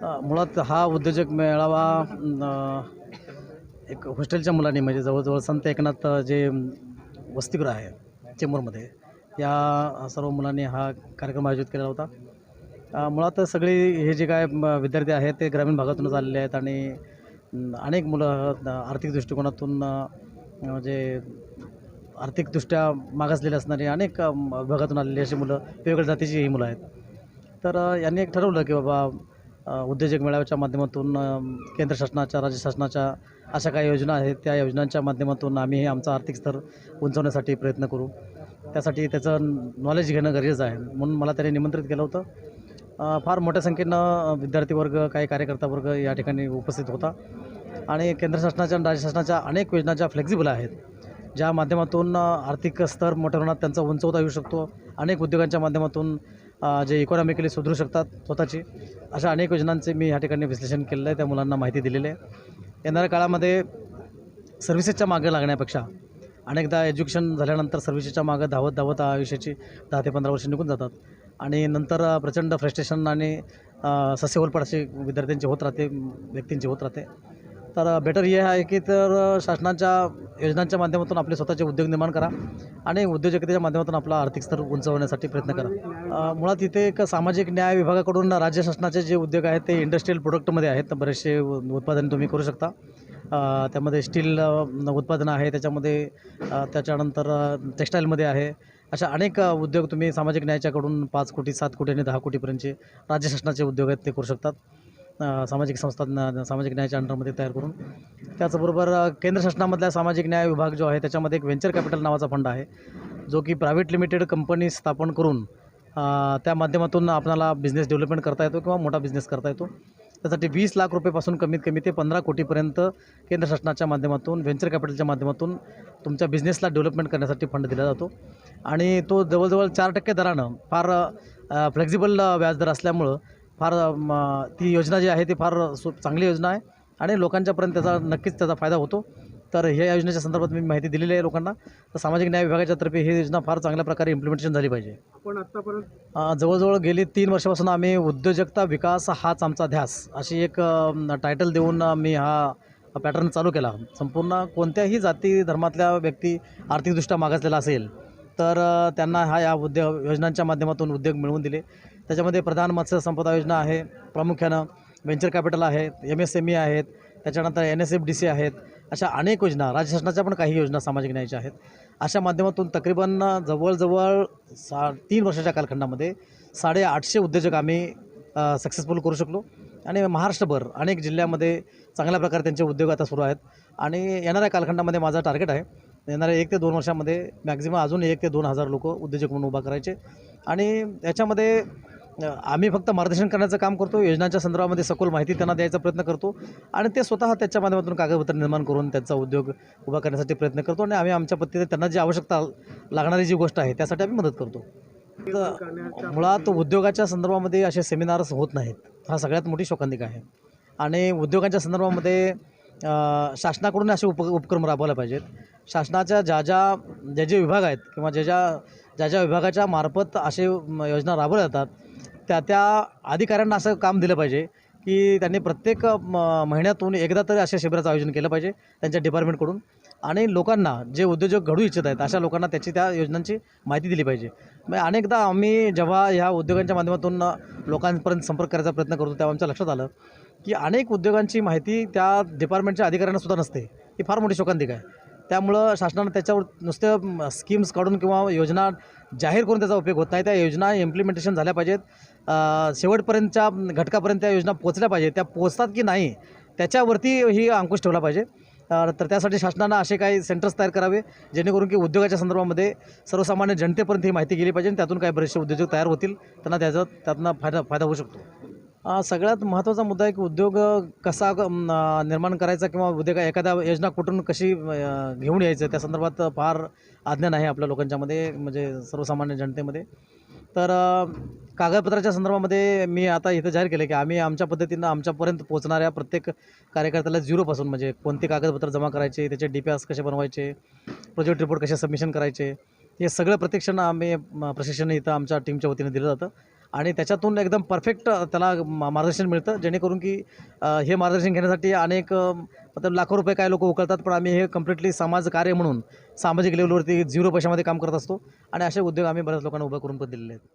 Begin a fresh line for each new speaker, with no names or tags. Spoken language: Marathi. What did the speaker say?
मुळात हा उद्योजक मेळावा एक हॉस्टेलच्या मुलांनी म्हणजे जवळजवळ संत एकनाथ जे वसतिगृह आहे चेंबूरमध्ये या सर्व मुलांनी हा कार्यक्रम आयोजित केलेला होता. मुळात सगळे हे जे काय म, विद्यार्थी आहेत ते ग्रामीण भागातूनच आलेले आहेत आणि अनेक मुलं आर्थिक दृष्टिकोनातून जे म्हणजे आर्थिकदृष्ट्या मागासलेले असणारी अनेक भागातून विभागातून आलेली अशी मुलं वेगवेगळ्या जातीची ही मुलं आहेत. तर यांनी एक ठरवलं की बाबा उद्योजक मेळाव्याच्या माध्यमातून केंद्र शासनाच्या राज्य शासनाच्या अशा काही योजना आहेत त्या योजनांच्या माध्यमातून आम्ही आमचा आर्थिक स्तर उंचवण्यासाठी प्रयत्न करू. त्यासाठी त्याचं नॉलेज घेणं गरजेचं आहे. म्हणून मला त्याने निमंत्रित केलं होतं. फार मोठ्या संख्येनं विद्यार्थी वर्ग काही कार्यकर्ता वर्ग या ठिकाणी उपस्थित होता. आणि केंद्र शासनाच्या आणि राज्य शासनाच्या अनेक योजना ज्या फ्लेक्झिबल आहेत ज्या माध्यमातून आर्थिक स्तर मोठ्या प्रमाणात त्यांचा उंचवता येऊ शकतो. अनेक उद्योगांच्या माध्यमातून जे इकॉनॉमिकली सुधरू शकतात स्वतःची अशा अनेक योजनांचे मी ह्या ठिकाणी विश्लेषण केलेलं आहे. त्या मुलांना माहिती दिलेली आहे. येणाऱ्या काळामध्ये सर्व्हिसेसच्या मागे लागण्यापेक्षा अनेकदा एज्युकेशन झाल्यानंतर सर्व्हिसेसच्या मागं धावत धावत आयुष्याची दहा ते पंधरा वर्ष निघून जातात. आणि नंतर प्रचंड फ्रस्ट्रेशन आणि अ, सस्यहोलपड असे विद्यार्थ्यांचे होत राहते व्यक्तींचे होत राहते. तर बेटर हे आहे की तर शासनाच्या योजनांच्या माध्यमातून आपले स्वतःचे उद्योग निर्माण करा आणि उद्योजकतेच्या माध्यमातून आपला आर्थिक स्तर उंचवण्यासाठी प्रयत्न करा. मुळात इथे एक सामाजिक न्याय विभागाकडून राज्य शासनाचे जे उद्योग आहेत ते इंडस्ट्रियल प्रोडक्टमध्ये आहेत. बरेचसे उत्पादन तुम्ही करू शकता. त्यामध्ये स्टील उत्पादनं आहे. त्याच्यामध्ये त्याच्यानंतर टेक्स्टाईलमध्ये आहे. अशा अनेक उद्योग तुम्ही सामाजिक न्यायाच्याकडून पाच कोटी सात कोटी आणि दहा कोटीपर्यंतचे राज्य शासनाचे उद्योग आहेत ते करू शकतात. सामाजिक संस्था सामाजिक न्यायाच्या अंडरमध्ये तयार करून त्याचबरोबर केंद्र शासनामधला सामाजिक न्याय विभाग जो आहे त्याच्यामध्ये एक व्हेंचर कॅपिटल नावाचा फंड आहे जो की प्रायव्हेट लिमिटेड कंपनी स्थापन करून त्या माध्यमातून आपल्याला बिझनेस डेव्हलपमेंट करता येतो किंवा मोठा बिझनेस करता येतो. त्यासाठी वीस लाख रुपयेपासून कमीत कमी ते पंधरा कोटीपर्यंत केंद्र शासनाच्या माध्यमातून व्हेंचर कॅपिटलच्या माध्यमातून तुमच्या बिझनेसला डेव्हलपमेंट करण्यासाठी फंड दिला जातो. आणि तो जवळजवळ चार टक्के दरानं फार फ्लेक्झिबल व्याजदर असल्यामुळं फार ती योजना जी आहे ती फार सु चांगली योजना आहे आणि लोकांच्यापर्यंत त्याचा नक्कीच त्याचा फायदा होतो. तर ह्या योजनेच्या संदर्भात मी माहिती दिलेली आहे लोकांना. तर सामाजिक न्याय विभागाच्या तर्फे ही योजना फार चांगल्या प्रकारे इम्प्लिमेंटेशन झाली पाहिजे.
आपण आतापर्यंत
अ, जवळजवळ गेली तीन वर्षापासून आम्ही उद्योजकता विकास हाच आमचा ध्यास. अशी एक टायटल देऊन मी हा पॅटर्न चालू केला. संपूर्ण कोणत्याही जाती धर्मातल्या व्यक्ती आर्थिकदृष्ट्या मागासलेला असेल तर त्यांना हा या उद्योग योजनांच्या माध्यमातून उद्योग मिळवून दिले. त्याच्यामध्ये प्रधान मत्स्य संपदा योजना आहे प्रामुख्यानं व्हेंचर कॅपिटल आहेत एम एस एम ई आहेत त्याच्यानंतर N S F D C आहेत अशा अनेक योजना राज्य शासनाच्या पण काही योजना सामाजिक न्यायाच्या आहेत. अशा माध्यमातून तकरीबन जवळजवळ सा तीन वर्षाच्या कालखंडामध्ये साडेआठशे उद्योजक आम्ही सक्सेसफुल करू शकलो. आणि महाराष्ट्रभर अनेक जिल्ह्यामध्ये चांगल्या प्रकारे त्यांचे उद्योग आता सुरू आहेत. आणि येणाऱ्या कालखंडामध्ये माझा टार्गेट आहे. येणाऱ्या एक ते दोन वर्षामध्ये मॅक्झिमम अजून एक ते दोन हजार लोक उद्योजक म्हणून उभा करायचे. आणि याच्यामध्ये आम्ही फक्त मार्गदर्शन करण्याचं काम करतो. योजनांच्या संदर्भामध्ये सखोल माहिती त्यांना द्यायचा प्रयत्न करतो. आणि ते स्वतः त्याच्या माध्यमातून कागदपत्र निर्माण करून त्यांचा उद्योग उभा करण्यासाठी प्रयत्न करतो आणि आम्ही आमच्या पद्धतीने त्यांना जी आवश्यकता लागणारी जी गोष्ट आहे त्यासाठी आम्ही मदत करतो. तर मुळात उद्योगाच्या संदर्भामध्ये असे सेमिनार्स होत नाहीत. हा सगळ्यात मोठी शोकांतिका आहे. आणि उद्योगांच्या संदर्भामध्ये शासनाकडून असे उप उपक्रम राबवले पाहिजेत. शासनाच्या ज्या ज्या ज्या जे विभाग आहेत किंवा ज्या ज्या ज्या ज्या विभागाच्या मार्फत असे योजना राबवल्या जातात त्या त्या अधिकाऱ्यांना असं काम दिलं पाहिजे की त्यांनी प्रत्येक म, महिन्यातून एकदा तरी अशा शिबिराचं आयोजन केलं पाहिजे त्यांच्या डिपार्टमेंटकडून. आणि लोकांना जे उद्योजक घडू इच्छित आहेत अशा लोकांना त्याची त्या योजनांची माहिती दिली पाहिजे. मग अनेकदा आम्ही जेव्हा ह्या उद्योगांच्या माध्यमातून लोकांपर्यंत संपर्क करायचा प्रयत्न करतो तेव्हा आमच्या लक्षात आलं की अनेक उद्योगांची माहिती त्या डिपार्टमेंटच्या अधिकाऱ्यांना सुद्धा नसते. ही फार मोठी शोकांतिका आहे. त्यामुळं शासनानं त्याच्यावर नुसतं स्कीम्स काढून किंवा योजना जाहीर करून त्याचा उपयोग होत नाही. त्या योजना इम्प्लिमेंटेशन झाल्या पाहिजेत. शेवटपर्यंतच्या घटकापर्यंत त्या योजना पोचल्या पाहिजेत. त्या पोचतात की नाही त्याच्यावरती ही अंकुश ठेवला पाहिजे. तर त्यासाठी शासनानं असे काही सेंटर्स तयार करावे जेणेकरून की उद्योगाच्या संदर्भामध्ये सर्वसामान्य जनतेपर्यंत ही माहिती गेली पाहिजे आणि त्यातून काही बरेचसे उद्योजक तयार होतील. त्यांना त्याचा त्यातनं फायदा फायदा होऊ शकतो. सगळ्यात महत्त्वाचा मुद्दा आहे की उद्योग कसा निर्माण करायचा किंवा उद्योग एखाद्या योजना कुठून कशी घेऊन यायचं त्या संदर्भात फार अज्ञान आहे आपल्या लोकांच्यामध्ये म्हणजे सर्वसामान्य जनतेमध्ये. तर कागदपत्राच्या संदर्भामध्ये मी आता इथं जाहीर केलं की आम्ही आमच्या पद्धतीनं आमच्यापर्यंत पोहोचणाऱ्या प्रत्येक कार्यकर्त्याला झिरोपासून म्हणजे कोणते कागदपत्र जमा करायचे त्याचे डी पी कसे बनवायचे प्रोजेक्ट रिपोर्ट कसे सबमिशन करायचे हे सगळं प्रत्यक्षानं आम्ही प्रशिक्षण इथं आमच्या टीमच्या वतीने दिलं जातं. आणि त्याच्यातून एकदम परफेक्ट त्याला मार्गदर्शन मिळतं. जेणेकरून की हे मार्गदर्शन घेण्यासाठी अनेक मतलब लाखो रुपये काय लोक उकळतात पण आम्ही हे कम्प्लिटली समाजकार्य म्हणून सामाजिक लेवलवरती झिरो पैशामध्ये काम करत असतो. आणि असे उद्योग आम्ही बऱ्याच लोकांना उभं करून पण दिलेले आहेत.